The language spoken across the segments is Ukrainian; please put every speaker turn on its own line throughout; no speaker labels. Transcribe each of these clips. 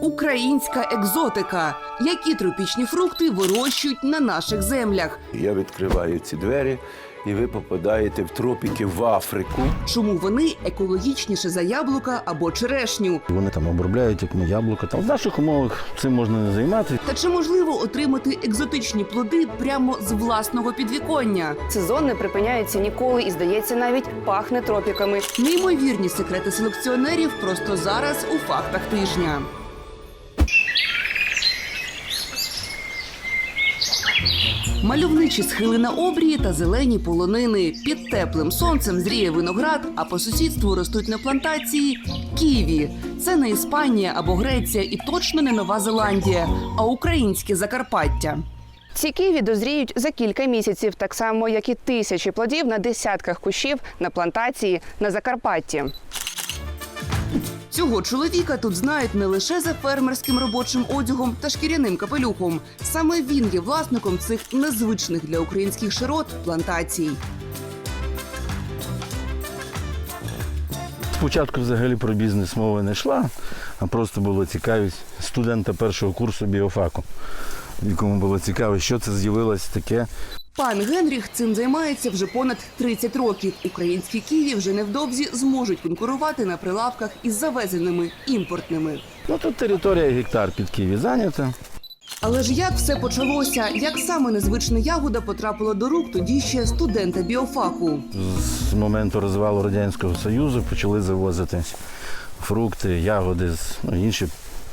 Українська екзотика. Які тропічні фрукти вирощують на наших землях?
Я відкриваю ці двері, і ви попадаєте в тропіки в Африку.
Чому вони екологічніше за яблука або черешню?
Вони там обробляють як ми яблука. Там в наших умовах цим можна не займатися.
Та чи можливо отримати екзотичні плоди прямо з власного підвіконня?
Сезон не припиняється ніколи і, здається, навіть пахне тропіками.
Неймовірні секрети селекціонерів просто зараз у фактах тижня. Мальовничі схили на обрії та зелені полонини. Під теплим сонцем зріє виноград, а по сусідству ростуть на плантації ківі. Це не Іспанія або Греція і точно не Нова Зеландія, а українське Закарпаття.
Ці ківі дозріють за кілька місяців, так само як і тисячі плодів на десятках кущів на плантації на Закарпатті.
Цього чоловіка тут знають не лише за фермерським робочим одягом та шкіряним капелюхом. Саме він є власником цих незвичних для українських широт плантацій.
Спочатку взагалі про бізнес мови не йшла, а просто було цікавість студента першого курсу біофаку, якому було цікаво, що це з'явилось таке.
Пан Генріх цим займається вже понад 30 років. Українські ківі вже невдовзі зможуть конкурувати на прилавках із завезеними імпортними.
Ну тут територія гектар під Києві зайнята.
Але ж як все почалося? Як саме незвична ягода потрапила до рук тоді ще студента біофаку?
З моменту розвалу Радянського Союзу почали завозити фрукти, ягоди, з- ну, інші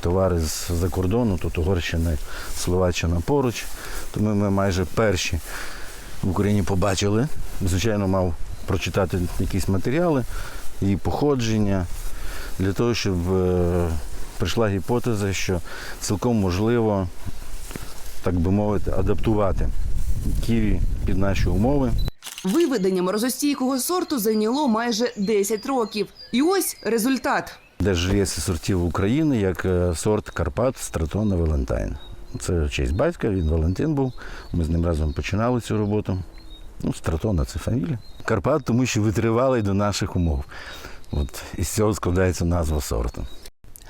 товари з-за кордону, тут Угорщина, Словаччина поруч. Тому ми майже перші в Україні побачили. Звичайно, мав прочитати якісь матеріали, її походження, для того, щоб е, прийшла гіпотеза, що цілком можливо, так би мовити, адаптувати ківі під наші умови.
Виведення морозостійкого сорту зайняло майже 10 років. І ось результат.
Де ж є сортів України, як е, сорт Карпат Стратона Валентайн. Це честь батька, він Валентин був. Ми з ним разом починали цю роботу. Ну, Стратона це фамілія. Карпат, тому що витривалий до наших умов. От із цього складається назва сорту.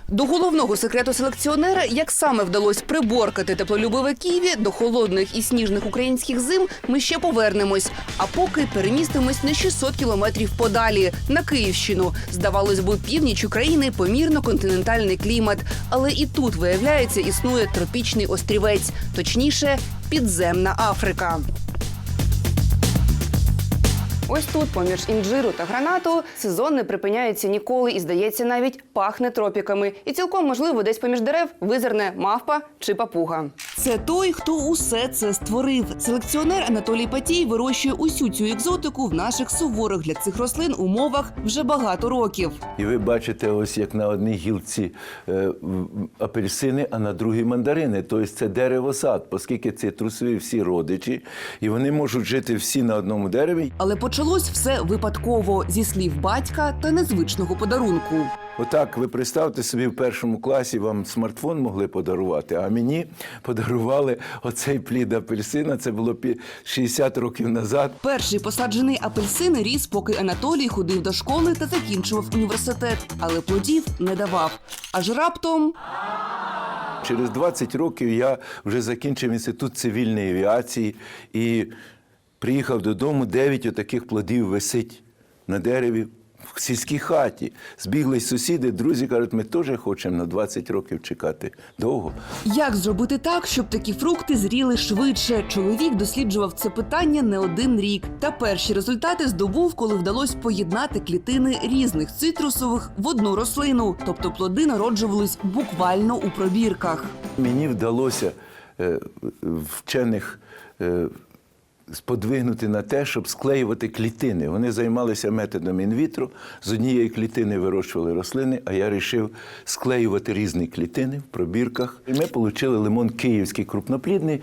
До головного секрету селекціонера, як саме вдалося приборкати теплолюбиве Києві до холодних і сніжних українських зим, ми ще повернемось. А поки перемістимось на 600 кілометрів подалі на Київщину. Здавалось би, північ України помірно континентальний клімат, але і тут виявляється існує тропічний острівець, точніше, підземна Африка.
Ось тут, поміж інжиру та гранату, сезон не припиняється ніколи і, здається, навіть пахне тропіками. І цілком можливо, десь поміж дерев визирне мавпа чи папуга.
Це той, хто усе це створив. Селекціонер Анатолій Патій вирощує усю цю екзотику в наших суворих для цих рослин умовах вже багато років.
І ви бачите, ось як на одній гілці е, апельсини, а на другій мандарини. Тобто це дерево-сад, оскільки цитрусові всі родичі, і вони можуть жити всі на одному дереві.
Але почалось все випадково зі слів батька та незвичного подарунку.
Отак, ви представте собі, в першому класі вам смартфон могли подарувати, а мені подарували оцей плід апельсина. Це було пі- 60 років назад.
Перший посаджений апельсин ріс, поки Анатолій ходив до школи та закінчував університет, але плодів не давав. Аж раптом
Через 20 років я вже закінчив інститут цивільної авіації і приїхав додому. Дев'ять отаких плодів висить на дереві в сільській хаті. Збіглись сусіди, друзі кажуть, ми теж хочемо на 20 років чекати довго.
як зробити так, щоб такі фрукти зріли швидше? Чоловік досліджував це питання не один рік. Та перші результати здобув, коли вдалося поєднати клітини різних цитрусових в одну рослину, тобто плоди народжувались буквально у пробірках.
Мені вдалося е, вчених е, сподвигнути на те, щоб склеювати клітини. Вони займалися методом інвітро. З однієї клітини вирощували рослини, а я вирішив склеювати різні клітини в пробірках. І ми отримали лимон київський крупноплідний.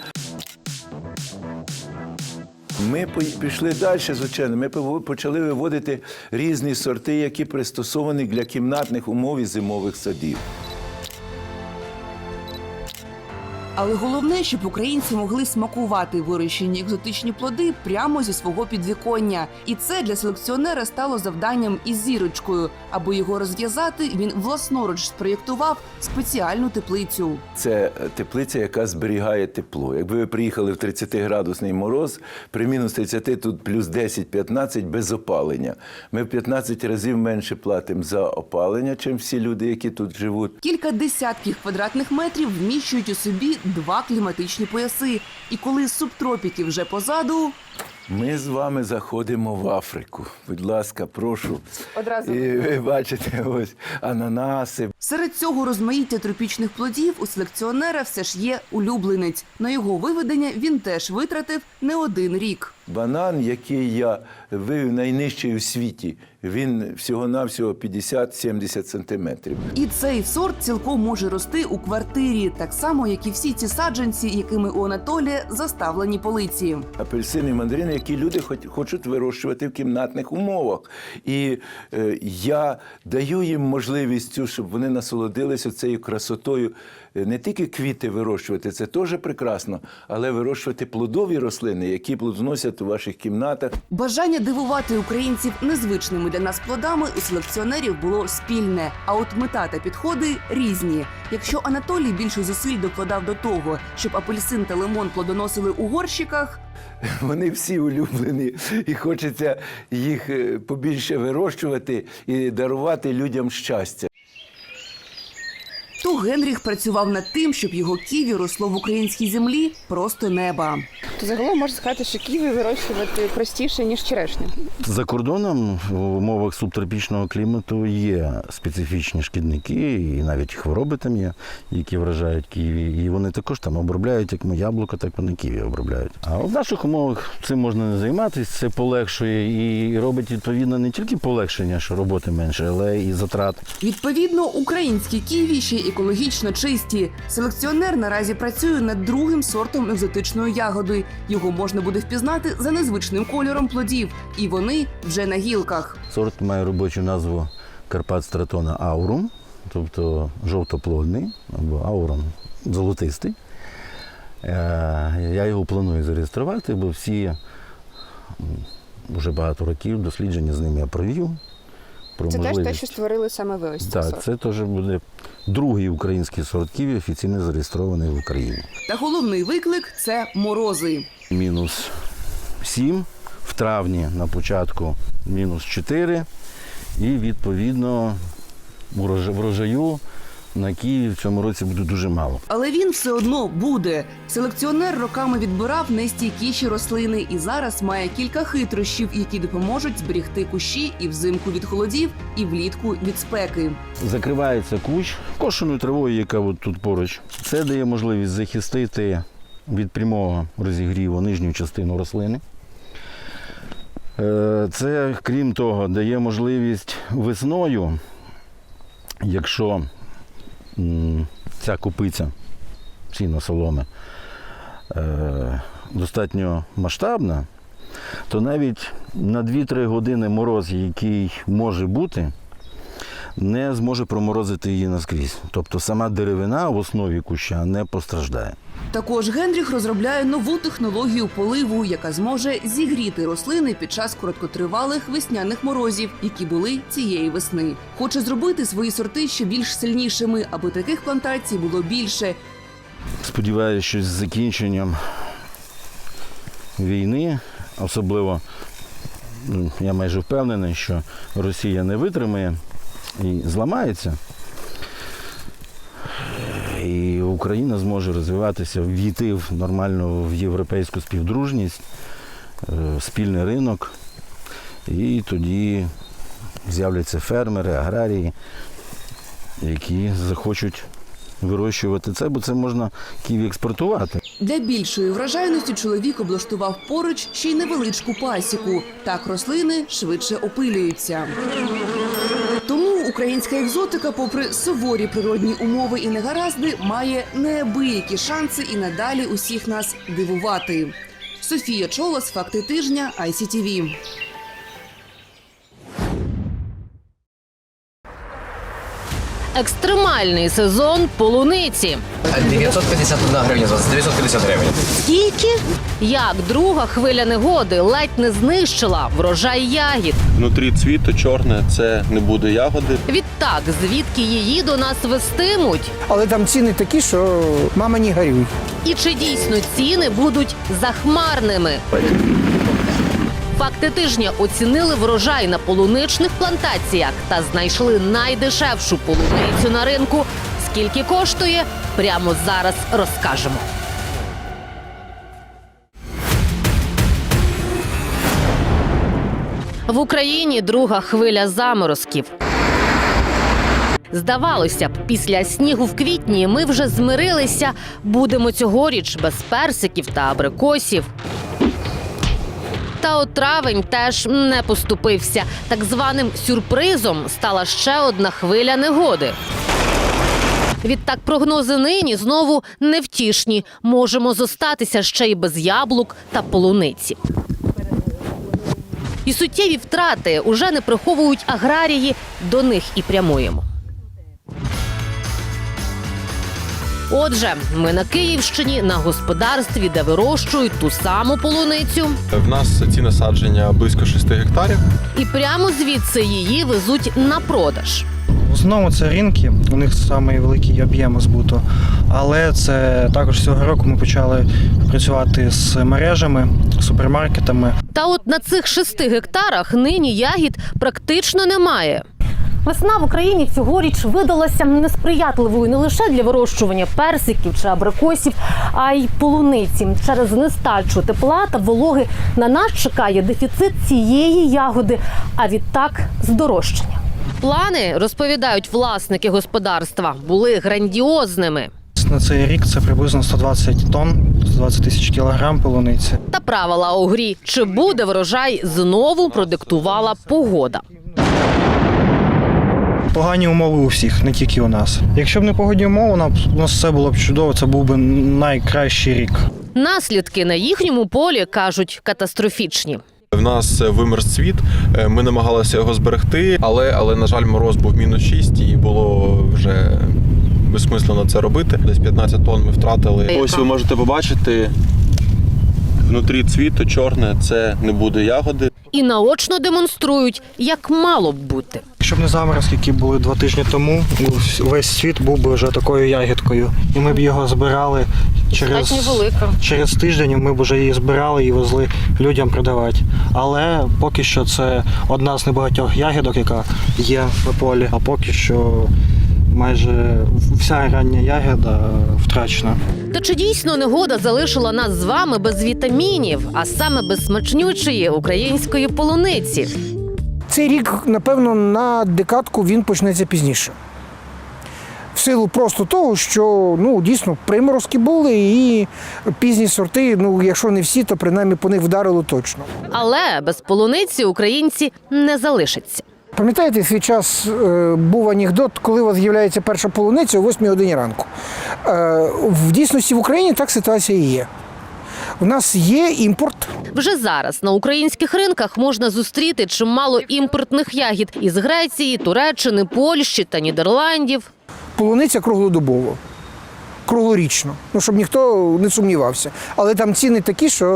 Ми пішли далі з ученими. Ми почали виводити різні сорти, які пристосовані для кімнатних умов і зимових садів.
Але головне, щоб українці могли смакувати вирощені екзотичні плоди прямо зі свого підвіконня. І це для селекціонера стало завданням із зірочкою. Аби його розв'язати, він власноруч спроєктував спеціальну теплицю.
Це теплиця, яка зберігає тепло. Якби ви приїхали в 30-градусний мороз, при мінус 30 тут плюс 10-15 без опалення. Ми в 15 разів менше платимо за опалення, чим всі люди, які тут живуть.
Кілька десятків квадратних метрів вміщують у собі два кліматичні пояси. І коли з субтропіків вже позаду,
Ми з вами заходимо в Африку. Будь ласка, прошу.
Одразу
І ви бачите ось ананаси,
серед цього розмаїття тропічних плодів у селекціонера все ж є улюбленець. На його виведення він теж витратив не один рік.
Банан, який я вивів найнижчий у світі, він всього-навсього 50-70 сантиметрів.
І цей сорт цілком може рости у квартирі, так само як і всі ці саджанці, якими у Анатолія заставлені полиці.
Апельсини мандарини, які люди хоч- хочуть вирощувати в кімнатних умовах. І е, я даю їм можливість, цю, щоб вони насолодилися цією красотою. Е, Не тільки квіти вирощувати, це теж прекрасно, але вирощувати плодові рослини, які плодоносять у ваших кімнатах.
Бажання дивувати українців незвичними для нас плодами у селекціонерів було спільне. А от мета та підходи різні. Якщо Анатолій більше зусиль докладав до того, щоб апельсин та лимон плодоносили у горщиках,
Вони всі улюблені, і хочеться їх е, побільше вирощувати і дарувати людям щастя.
То Генріх працював над тим, щоб його ківі росло в українській землі просто неба.
То загалом можна сказати, що ківі вирощувати простіше ніж черешню.
За кордоном в умовах субтропічного клімату є специфічні шкідники, і навіть хвороби там є, які вражають ківі. І вони також там обробляють як ми яблуко, так вони ківі обробляють. А в наших умовах цим можна не займатися, це полегшує і робить відповідно не тільки полегшення, що роботи менше, але і затрат.
Відповідно, українські ківі ще екологічно чисті. Селекціонер наразі працює над другим сортом екзотичної ягоди. Його можна буде впізнати за незвичним кольором плодів, і вони вже на гілках.
Сорт має робочу назву Карпат стратона аурум, тобто жовтоплодний або аурум золотистий. Е, Я його планую зареєструвати, бо всі вже багато років дослідження з ним я провів. Про
Це теж те, що створили саме ви ось цей
Так,
сорт.
це теж буде другий український сорт ківі, офіційно зареєстрований в Україні.
Та головний виклик це морози.
Мінус 7, в травні на початку мінус 4, і відповідно врожа- врожаю на Києві в цьому році буде дуже мало.
Але він все одно буде. Селекціонер роками відбирав найстійкіші рослини і зараз має кілька хитрощів, які допоможуть зберігти кущі і взимку від холодів, і влітку від спеки.
Закривається кущ кошеною травою, яка от тут поруч. Це дає можливість захистити від прямого розігріву нижню частину рослини. Е, Це, крім того, дає можливість весною, якщо ця купиця сіно соломи е, достатньо масштабна, то навіть на 2-3 години мороз, який може бути, не зможе проморозити її наскрізь. Тобто сама деревина в основі куща не постраждає.
Також Генріх розробляє нову технологію поливу, яка зможе зігріти рослини під час короткотривалих весняних морозів, які були цієї весни. Хоче зробити свої сорти ще більш сильнішими, аби таких плантацій було більше.
Сподіваюся, що з закінченням війни, особливо я майже впевнений, що Росія не витримає і зламається. І Україна зможе розвиватися, війти в нормальну в європейську співдружність, е, спільний ринок. І тоді з'являться фермери, аграрії, які захочуть вирощувати це, бо це можна ківі експортувати.
Для більшої вражайності чоловік облаштував поруч ще й невеличку пасіку. Так рослини швидше опилюються. Українська екзотика, попри суворі природні умови і негаразди, має неабиякі шанси і надалі усіх нас дивувати. Софія Чолос, факти тижня, ICTV.
Екстремальний сезон полуниці.
951 гривня з вас, 950 гривень.
Скільки? Як друга хвиля негоди ледь не знищила врожай ягід.
Внутрі цвіту чорне це не буде ягоди.
Відтак, звідки її до нас вестимуть?
Але там ціни такі, що мама не горюй.
І чи дійсно ціни будуть захмарними? Факти тижня оцінили врожай на полуничних плантаціях та знайшли найдешевшу полуницю на ринку. Скільки коштує? Прямо зараз розкажемо. В Україні друга хвиля заморозків. Здавалося б, після снігу в квітні ми вже змирилися. Будемо цьогоріч без персиків та абрикосів. Та от травень теж не поступився. Так званим сюрпризом стала ще одна хвиля негоди. Відтак прогнози нині знову невтішні. Можемо зостатися ще й без яблук та полуниці. І суттєві втрати уже не приховують аграрії. До них і прямуємо. Отже, ми на Київщині на господарстві, де вирощують ту саму полуницю,
В нас ці насадження близько 6 гектарів.
і прямо звідси її везуть на продаж.
В основному це ринки, у них самий великий об'єм збуту. Але це також цього року ми почали працювати з мережами, супермаркетами.
Та от на цих шести гектарах нині ягід практично немає.
Весна в Україні цьогоріч видалася несприятливою не лише для вирощування персиків чи абрикосів, а й полуниці. Через нестачу тепла та вологи на нас чекає дефіцит цієї ягоди, а відтак здорожчання.
Плани, розповідають власники господарства, були грандіозними.
На цей рік це приблизно 120 тонн, 120 тисяч кілограм полуниці.
Та правила у грі, чи буде врожай, знову продиктувала погода.
Погані умови у всіх, не тільки у нас. Якщо б не погодні умови, у нас у нас все було б чудово. Це був би найкращий рік.
Наслідки на їхньому полі кажуть катастрофічні.
В нас вимерз цвіт. е, Ми намагалися його зберегти, але, але на жаль, мороз був мінус 6 і було вже безсмислено це робити. Десь 15 тонн ми втратили. Ось ви можете побачити. Внутрі цвіту чорне це не буде ягоди.
І наочно демонструють, як мало б бути.
Якщо б не заморозки, які були два тижні тому, весь світ був би вже такою ягідкою. І ми б його збирали через, через тиждень. Ми б вже її збирали і везли людям продавати. Але поки що це одна з небагатьох ягідок, яка є на полі. А поки що майже вся рання ягода втрачена.
Та чи дійсно негода залишила нас з вами без вітамінів, а саме без смачнючої української полуниці?
Цей рік, напевно, на декадку він почнеться пізніше. В силу просто того, що ну, дійсно приморозки були і пізні сорти, ну, якщо не всі, то принаймні по них вдарило точно.
Але без полуниці українці не залишаться.
Пам'ятаєте, свій час е, був анекдот, коли у вас з'являється перша полуниця о 8 годині ранку. Е, в дійсності в Україні так ситуація і є. У нас є імпорт,
Вже зараз на українських ринках можна зустріти чимало імпортних ягід із Греції, Туреччини, Польщі та Нідерландів.
полуниця круглодобово, круглорічно. Ну, щоб ніхто не сумнівався. Але там ціни такі, що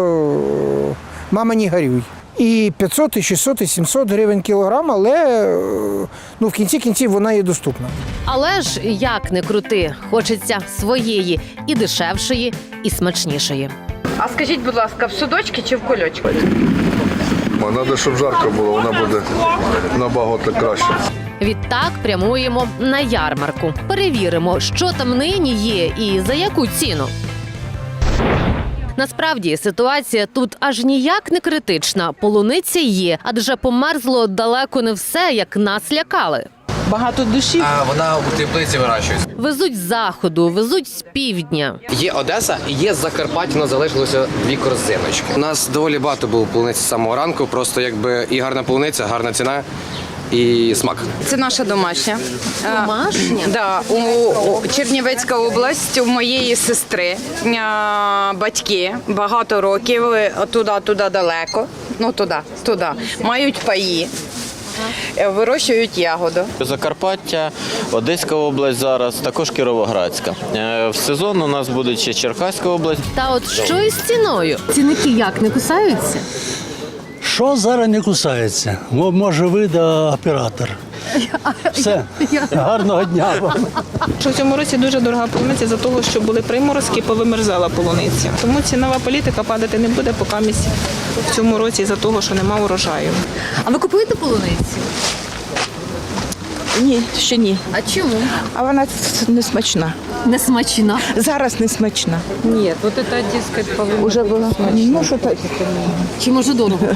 е, мама не горюй. І 500, і 600, і 700 гривень кілограм, але е, ну, в кінці кінців вона є доступна.
Але ж як не крути, хочеться своєї і дешевшої, і смачнішої.
А скажіть, будь ласка, в судочки чи в кульочку?
Треба, щоб жарко було, вона буде набагато краще.
Відтак прямуємо на ярмарку. Перевіримо, що там нині є і за яку ціну. Насправді ситуація тут аж ніяк не критична. Полуниця є, адже померзло далеко не все, як нас лякали.
Багато душі. А вона у теплиці вирощується.
Везуть з заходу, везуть з півдня.
Є Одеса і є Закарпаття, але залишилося дві корзиночки. У нас доволі багато було полуниці з самого ранку, просто якби і гарна полуниця, гарна ціна і смак.
Це наша домашня.
Домашня?
Да, у, у Чернівецька область у моєї сестри а, батьки багато років е, туди, туди далеко. Ну туди, туди. Мають паї. е, вирощують ягоду.
Закарпаття, Одеська область зараз, також Кіровоградська. Е, В сезон у нас буде ще Черкаська область.
Та от що із ціною? Цінники як не кусаються?
Що зараз не кусається? Може, ви да оператор. Все. Гарного дня вам.
Що в цьому році дуже дорога полуниця за того, що були приморозки, повимерзала полуниця. Тому цінова політика падати не буде, поки місць в цьому році за того, що нема урожаю.
А ви купуєте полуницю?
Ні, ще ні.
А чому?
А вона не смачна.
Не смачна.
Зараз не смачна.
Ні, от це, дискать,
Уже була ну, що так.
Чи може дорого?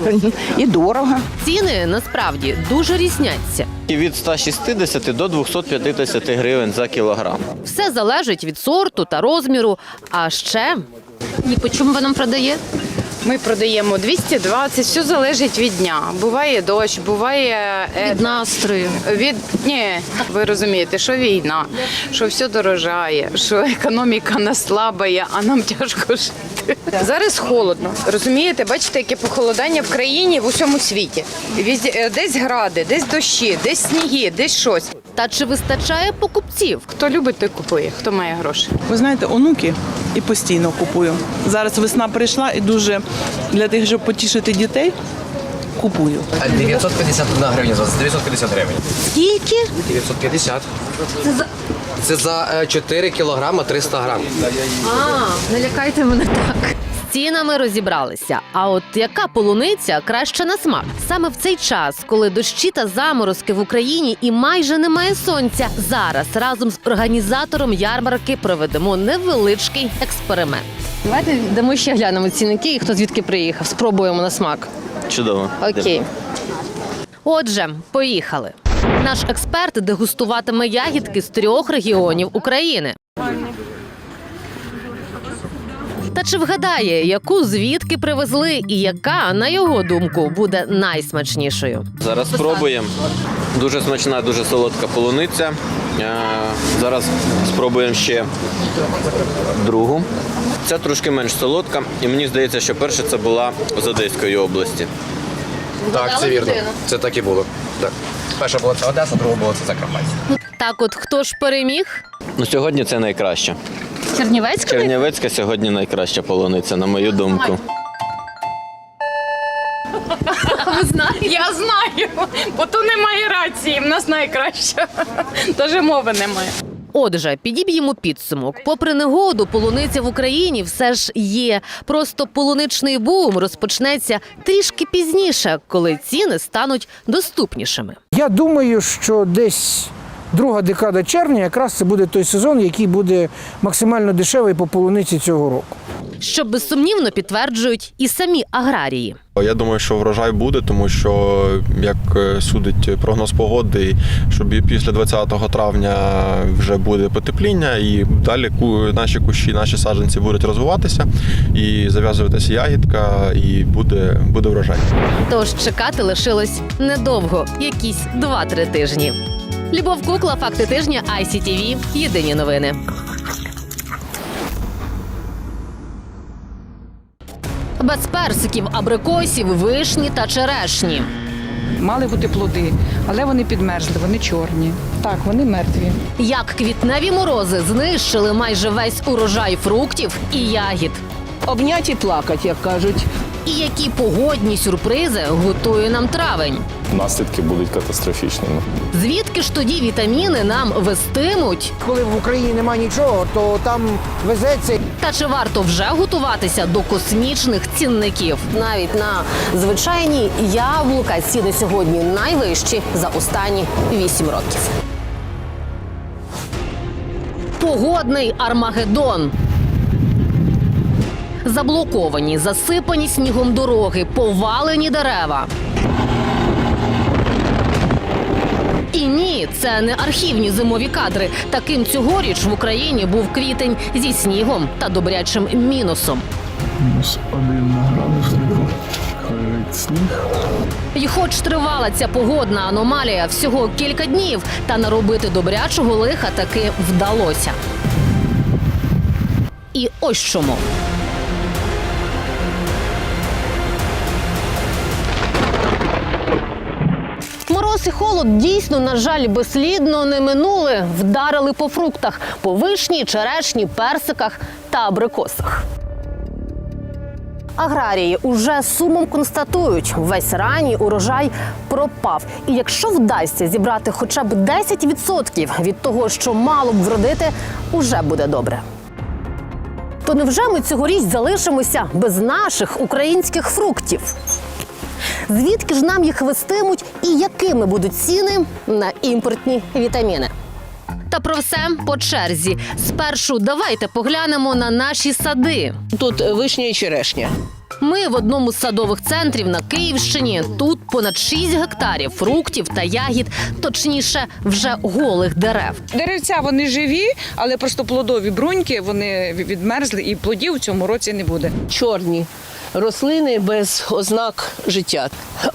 і дорого.
Ціни насправді дуже різняться.
І від 160 до 250 гривень за кілограм.
Все залежить від сорту та розміру. А ще і по чому ви нам продаєте?
Ми продаємо 220, все залежить від дня. Буває дощ, буває е,
Від настрою.
від ні, ви розумієте, що війна, що все дорожає, що економіка нас слабає, а нам тяжко жити. Зараз холодно. Розумієте, бачите, яке похолодання в країні в усьому світі. Е, десь гради, десь дощі, десь сніги, десь щось.
Та чи вистачає покупців?
Хто любить, той купує, хто має гроші.
Ви знаєте, онуки і постійно купую. Зараз весна прийшла і дуже для тих, щоб потішити дітей, купую.
951 гривня, 950 гривень.
Скільки?
950. Це за 4 кілограма 300 грам.
А, не лякайте мене так. Цінами розібралися. А от яка полуниця краще на смак? Саме в цей час, коли дощі та заморозки в Україні і майже немає сонця, зараз разом з організатором ярмарки проведемо невеличкий експеримент. Давайте дамо ще глянемо цінники і хто звідки приїхав. Спробуємо на смак.
Чудово.
Окей. Отже, поїхали. Наш експерт дегустуватиме ягідки з трьох регіонів України. Та чи вгадає, яку звідки привезли, і яка, на його думку, буде найсмачнішою?
Зараз спробуємо. Дуже смачна, дуже солодка полуниця. Е, Зараз спробуємо ще другу. Ця трошки менш солодка, і мені здається, що перша це була з Одеської області.
Так, це вірно. Це так і було. Так. Перша була це Одеса, друга була це Закарпаття.
Так, от хто ж переміг?
Ну сьогодні це найкраще.
Чернівецька?
Чернівецька сьогодні найкраща полуниця, на мою думку.
Я знаю, бо то немає рації. В нас найкраще. Тож мови немає.
Отже, підіб'ємо підсумок. Попри негоду, полуниця в Україні все ж є. Просто полуничний бум розпочнеться трішки пізніше, коли ціни стануть доступнішими.
Я думаю, що десь друга декада червня якраз це буде той сезон, який буде максимально дешевий по полуниці цього року.
Що безсумнівно підтверджують і самі аграрії.
Я думаю, що врожай буде, тому що як е, судить прогноз погоди, що після 20 травня вже буде потепління, і далі наші кущі, наші саджанці будуть розвиватися і зав'язуватися ягідка, і буде, буде врожай.
Тож чекати лишилось недовго, якісь 2-3 тижні. Любов Кукла, факти тижня, ICTV, Єдині новини. Без персиків, абрикосів, вишні та черешні.
Мали бути плоди, але вони підмерзли, вони чорні. Так, вони мертві.
Як квітневі морози знищили майже весь урожай фруктів і ягід.
Обняті плакать, як кажуть.
І які погодні сюрпризи готує нам травень.
Наслідки будуть катастрофічними.
Звідки ж тоді вітаміни нам вестимуть?
Коли в Україні нема нічого, то там везеться
Та чи варто вже готуватися до космічних цінників? Навіть на звичайні яблука ціни сьогодні найвищі за останні 8 років. Погодний Армагеддон. Заблоковані, засипані снігом дороги, повалені дерева. І ні, це не архівні зимові кадри. Таким цьогоріч в Україні був квітень зі снігом та добрячим мінусом.
Мінус один на градуснику. Сніг.
І хоч тривала ця погодна аномалія всього кілька днів, та наробити добрячого лиха таки вдалося. І ось чому.
Мороз і холод дійсно, на жаль, безслідно не минули. Вдарили по фруктах, по вишні, черешні, персиках та абрикосах. Аграрії уже сумом констатують, весь ранній урожай пропав. І якщо вдасться зібрати хоча б 10% від того, що мало б вродити, уже буде добре. То невже ми цьогоріч залишимося без наших українських фруктів? Звідки ж нам їх вестимуть і якими будуть ціни на імпортні вітаміни?
Та про все по черзі. Спершу давайте поглянемо на наші сади.
Тут вишня і черешня.
Ми в одному з садових центрів на Київщині. Тут понад 6 гектарів фруктів та ягід, точніше, вже голих дерев.
Деревця вони живі, але просто плодові бруньки вони відмерзли і плодів в цьому році не буде.
Чорні рослини без ознак життя.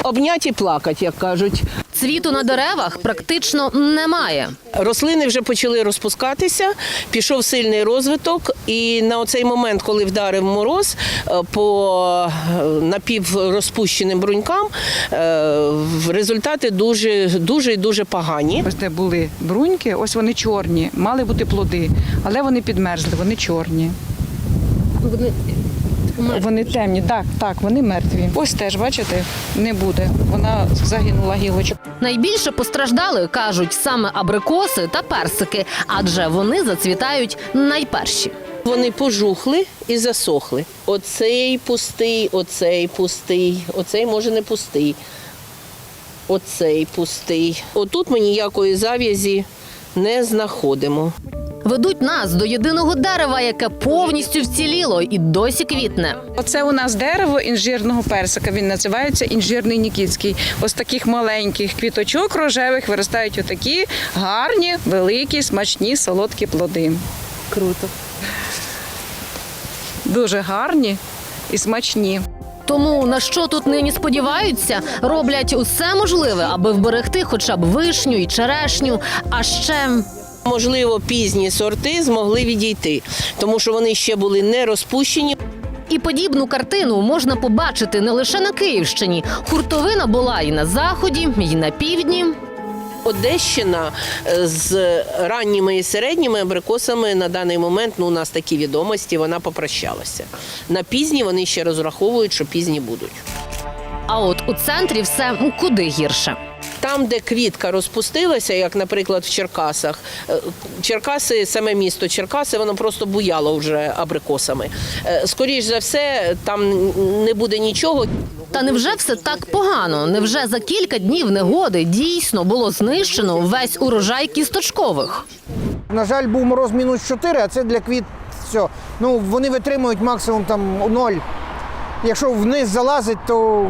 Обняті плакать, як кажуть.
Цвіту на деревах практично немає.
Рослини вже почали розпускатися, пішов сильний розвиток, і на оцей момент, коли вдарив мороз, е, по е, напіврозпущеним брунькам е, результати дуже дуже і дуже погані.
Ось де були бруньки, ось вони чорні, мали бути плоди, але вони підмерзли, вони чорні. Вони темні, так, так, вони мертві. Ось теж, бачите, не буде. Вона загинула гілочка.
Найбільше постраждали, кажуть, саме абрикоси та персики, адже вони зацвітають найперші.
Вони пожухли і засохли. Оцей пустий, оцей пустий, оцей може не пустий. Оцей пустий. Отут ми ніякої зав'язі не знаходимо.
Ведуть нас до єдиного дерева, яке повністю вціліло і досі квітне.
Оце у нас дерево інжирного персика. Він називається інжирний нікітський. Ось таких маленьких квіточок рожевих виростають отакі гарні, великі, смачні, солодкі плоди.
Круто.
Дуже гарні і смачні.
Тому на що тут нині сподіваються, роблять усе можливе, аби вберегти хоча б вишню і черешню, а ще.
Можливо, пізні сорти змогли відійти, тому що вони ще були не розпущені.
І подібну картину можна побачити не лише на Київщині. Хуртовина була і на заході, і на півдні.
Одещина е, з ранніми і середніми абрикосами на даний момент ну, у нас такі відомості, вона попрощалася. На пізні вони ще розраховують, що пізні будуть.
А от у центрі все куди гірше.
Там, де квітка розпустилася, як, наприклад, в Черкасах, е, Черкаси, саме місто Черкаси, воно просто буяло вже абрикосами. Е, Скоріш за все, там не буде нічого.
Та невже все так погано? Невже за кілька днів негоди дійсно було знищено весь урожай кісточкових?
На жаль, був мороз мінус 4, а це для квіт все. Ну, вони витримують максимум там 0. Якщо вниз залазить, то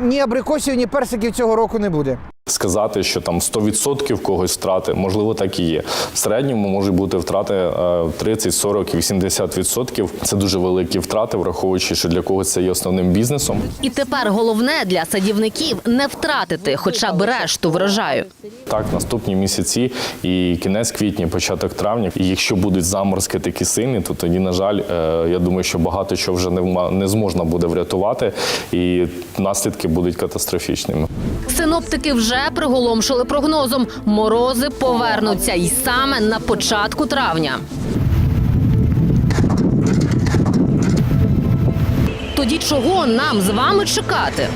ні абрикосів, ні персиків цього року не буде.
Сказати, що там 100% когось втрати, можливо, так і є. В середньому можуть бути втрати е, 30, 40, 80%. Це дуже великі втрати, враховуючи, що для когось це є основним бізнесом.
І тепер головне для садівників не втратити хоча б решту врожаю.
Так, наступні місяці і кінець квітня, початок травня. І якщо будуть заморозки такі сильні, то тоді, на жаль, е, я думаю, що багато чого вже не зможна буде врятувати, і наслідки будуть катастрофічними.
Синоптики вже приголомшили прогнозом. Морози повернуться і саме на початку травня. Тоді чого нам з вами чекати?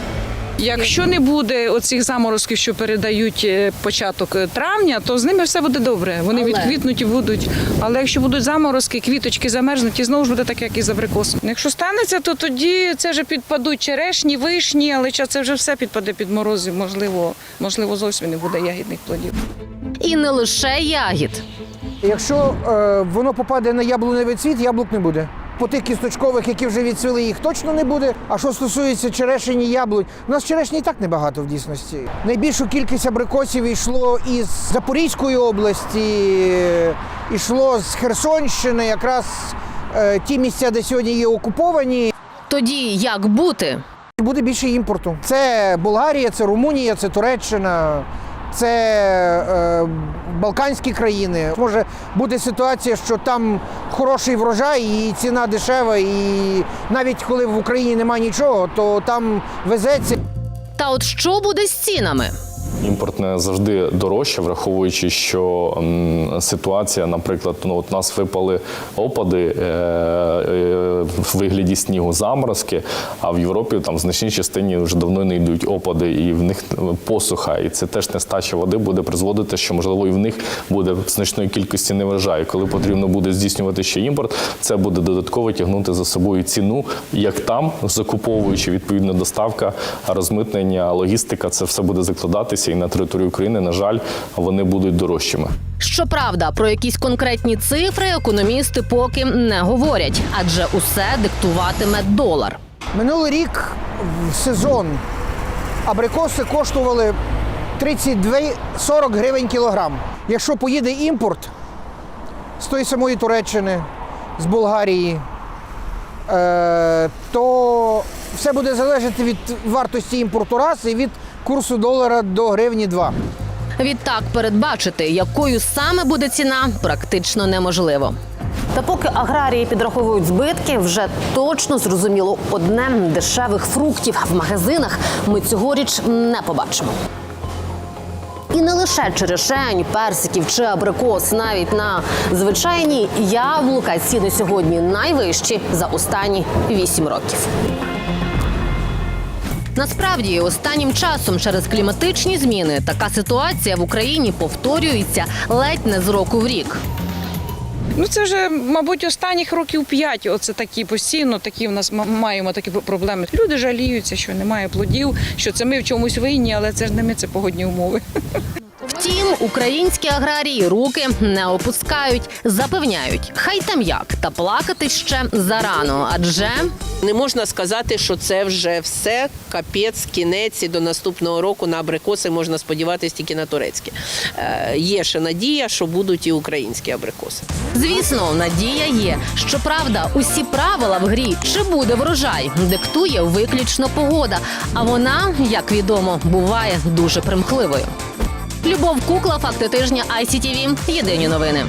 Якщо не буде оцих заморозків, що передають е, початок е, травня, то з ними все буде добре. Вони відквітнуть і будуть. Але якщо будуть заморозки, квіточки замерзнуть, і знову ж буде так, як і з абрикосом. Якщо станеться, то тоді це вже підпадуть черешні, вишні, але це вже все підпаде під морози. Можливо, можливо, зовсім не буде ягідних плодів.
І не лише ягід.
Якщо е, воно попаде на яблуневий цвіт, яблук не буде. По тих кісточкових, які вже відцвіли, їх точно не буде. А що стосується черешень і яблунь, у нас черешні і так небагато в дійсності. Найбільшу кількість абрикосів йшло із Запорізької області, йшло з Херсонщини, якраз е, ті місця, де сьогодні є окуповані.
Тоді як бути?
Буде більше імпорту. Це Болгарія, це Румунія, це Туреччина, це е, Балканські країни. Може бути ситуація, що там хороший врожай і ціна дешева, і навіть коли в Україні немає нічого, то там везеться.
Та от що буде з цінами?
Імпорт не завжди дорожче, враховуючи, що ситуація, наприклад, ну от нас випали опади е, е, в вигляді снігу заморозки, а в Європі там в значній частині вже давно не йдуть опади, і в них посуха. І це теж нестача води буде призводити, що можливо і в них буде значної кількості неврожаю. Коли потрібно буде здійснювати ще імпорт, це буде додатково тягнути за собою ціну, як там, закуповуючи відповідно доставка, розмитнення, логістика, це все буде закладатися, і на території України, на жаль, вони будуть дорожчими.
Щоправда, про якісь конкретні цифри економісти поки не говорять, адже усе диктуватиме долар.
Минулий рік в сезон абрикоси коштували 32-40 гривень кілограм. Якщо поїде імпорт з тої самої Туреччини, з Болгарії, е, то все буде залежати від вартості імпорту раз і від курсу долара до гривні 2.
Відтак передбачити, якою саме буде ціна, практично неможливо.
Та поки аграрії підраховують збитки, вже точно зрозуміло одне дешевих фруктів в магазинах ми цьогоріч не побачимо. І не лише черешень, персиків чи абрикос, навіть на звичайні яблука ціни сьогодні найвищі за останні 8 років.
Насправді, останнім часом через кліматичні зміни така ситуація в Україні повторюється ледь не з року в рік.
Ну це вже, мабуть, останніх років п'ять. Оце такі постійно, такі в нас маємо такі проблеми. Люди жаліються, що немає плодів, що це ми в чомусь винні, але це ж не ми, це погодні умови.
Втім, українські аграрії руки не опускають, запевняють, хай там як, та плакати ще зарано, адже
Не можна сказати, що це вже все капець, кінець і до наступного року на абрикоси можна сподіватися тільки на турецькі. Е, є ще надія, що будуть і українські абрикоси.
Звісно, надія є. Щоправда, усі правила в грі чи буде врожай диктує виключно погода. А вона, як відомо, буває дуже примхливою. Любов Кукла, факти тижня ICTV. Єдині новини.